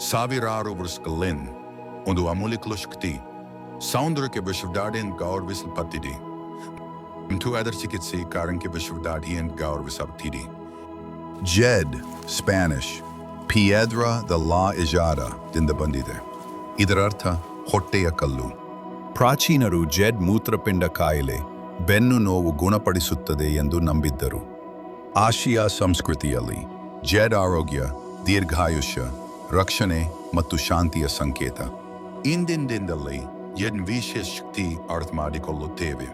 ಸಾವಿರಾರು ವರ್ಷಗಳಿಂದ ಒಂದು ಅಮೂಲ್ಯ ಶಕ್ತಿ ಸೌಂದರ್ಯಕ್ಕೆ ವಿಶ್ವದಾಡಿಯನ್ ಗೌರವಿಸಲ್ಪಟ್ಟಿದೆ. ಇಂಟು ಅದರ ಚಿಕಿತ್ಸೆ ಕಾರಣಕ್ಕೆ ವಿಶ್ವದಾಡಿಯನ್ ಗೌರವಿಸಲ್ಪಟ್ಟಿದೆ. ಜೆಡ್, ಸ್ಪ್ಯಾನಿಷ್, ಪಿಯೆದ್ರಾ ದ ಲಾ ಇಜಾರಾ ದಿಂದ ಬಂದಿದೆ. ಇದರರ್ಥ ಹೊಟ್ಟೆಯ ಕಲ್ಲು. ಪ್ರಾಚೀನರು ಜೆಡ್ ಮೂತ್ರಪಿಂಡ ಕಾಯಿಲೆ ಬೆನ್ನು ನೋವು ಗುಣಪಡಿಸುತ್ತದೆ ಎಂದು ನಂಬಿದ್ದರು. ಆಶಿಯಾ ಸಂಸ್ಕೃತಿಯಲ್ಲಿ ಜೆಡ್ ಆರೋಗ್ಯ, ದೀರ್ಘಾಯುಷ್ಯ ರಕ್ಷಣೆ ಮತ್ತು ಶಾಂತಿಯ ಸಂಕೇತ. ಇಂದಿನ ದಿನದಲ್ಲಿ ಎನ್ ವಿಶೇಷ ಶಕ್ತಿ ಅರ್ಥ ಮಾಡಿಕೊಳ್ಳುತ್ತೇವೆ.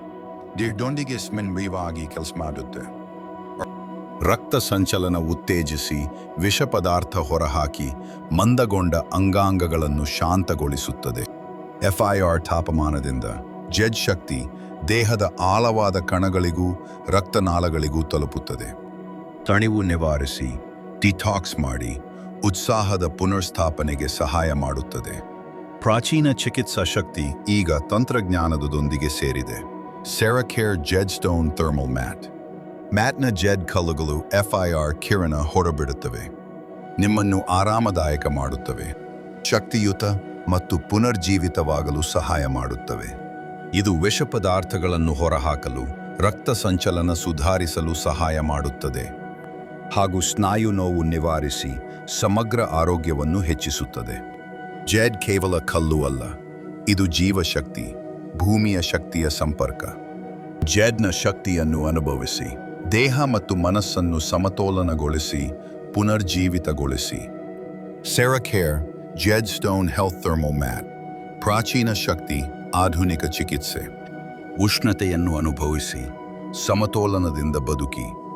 ದಿಢೊಂಡಿಗೆ ಸ್ಮಿನ್ ವಿವಾಗಿ ಕೆಲಸ ಮಾಡುತ್ತೆ. ರಕ್ತ ಸಂಚಲನ ಉತ್ತೇಜಿಸಿ ವಿಷ ಪದಾರ್ಥ ಹೊರಹಾಕಿ ಮಂದಗೊಂಡ ಅಂಗಾಂಗಗಳನ್ನು ಶಾಂತಗೊಳಿಸುತ್ತದೆ. ಎಫ್ಐಆರ್ ತಾಪಮಾನದಿಂದ ಜೆಡ್ ಶಕ್ತಿ ದೇಹದ ಆಳವಾದ ಕಣಗಳಿಗೂ ರಕ್ತನಾಳಗಳಿಗೂ ತಲುಪುತ್ತದೆ. ತಣಿವು ನಿವಾರಿಸಿ ಡಿಟಾಕ್ಸ್ ಮಾಡಿ ಉತ್ಸಾಹದ ಪುನರ್ಸ್ಥಾಪನೆಗೆ ಸಹಾಯ ಮಾಡುತ್ತದೆ. ಪ್ರಾಚೀನ ಚಿಕಿತ್ಸಾ ಶಕ್ತಿ ಈಗ ತಂತ್ರಜ್ಞಾನದೊಂದಿಗೆ ಸೇರಿದೆ. ಸೆರಕೇರ್ ಜೆಡ್ ಸ್ಟೋನ್ ಥರ್ಮಲ್ ಮ್ಯಾಟ್ ಮ್ಯಾಟ್ನ ಜೆಡ್ ಕಲ್ಲುಗಳು ಎಫ್ಐಆರ್ ಕಿರಣ ಹೊರಬಿಡುತ್ತವೆ. ನಿಮ್ಮನ್ನು ಆರಾಮದಾಯಕ ಮಾಡುತ್ತವೆ. ಶಕ್ತಿಯುತ ಮತ್ತು ಪುನರ್ಜೀವಿತವಾಗಲು ಸಹಾಯ ಮಾಡುತ್ತವೆ. ಇದು ವಿಷ ಪದಾರ್ಥಗಳನ್ನು ಹೊರಹಾಕಲು, ರಕ್ತ ಸಂಚಲನ ಸುಧಾರಿಸಲು ಸಹಾಯ ಮಾಡುತ್ತದೆ. ಹಾಗೂ ಸ್ನಾಯು ನೋವು ನಿವಾರಿಸಿ ಸಮಗ್ರ ಆರೋಗ್ಯವನ್ನು ಹೆಚ್ಚಿಸುತ್ತದೆ. ಜೆಡ್ ಕೇವಲ ಕಲ್ಲು ಅಲ್ಲ, ಇದು ಜೀವಶಕ್ತಿ, ಭೂಮಿಯ ಶಕ್ತಿಯ ಸಂಪರ್ಕ. ಜೆಡ್ನ ಶಕ್ತಿಯನ್ನು ಅನುಭವಿಸಿ, ದೇಹ ಮತ್ತು ಮನಸ್ಸನ್ನು ಸಮತೋಲನಗೊಳಿಸಿ, ಪುನರ್ಜೀವಿತಗೊಳಿಸಿ. ಸೆರಕೇರ್ jade stone health thermo mat, ಪ್ರಾಚೀನ ಶಕ್ತಿ, ಆಧುನಿಕ ಚಿಕಿತ್ಸೆ. ಉಷ್ಣತೆಯನ್ನು ಅನುಭವಿಸಿ, ಸಮತೋಲನದಿಂದ ಬದುಕಿ.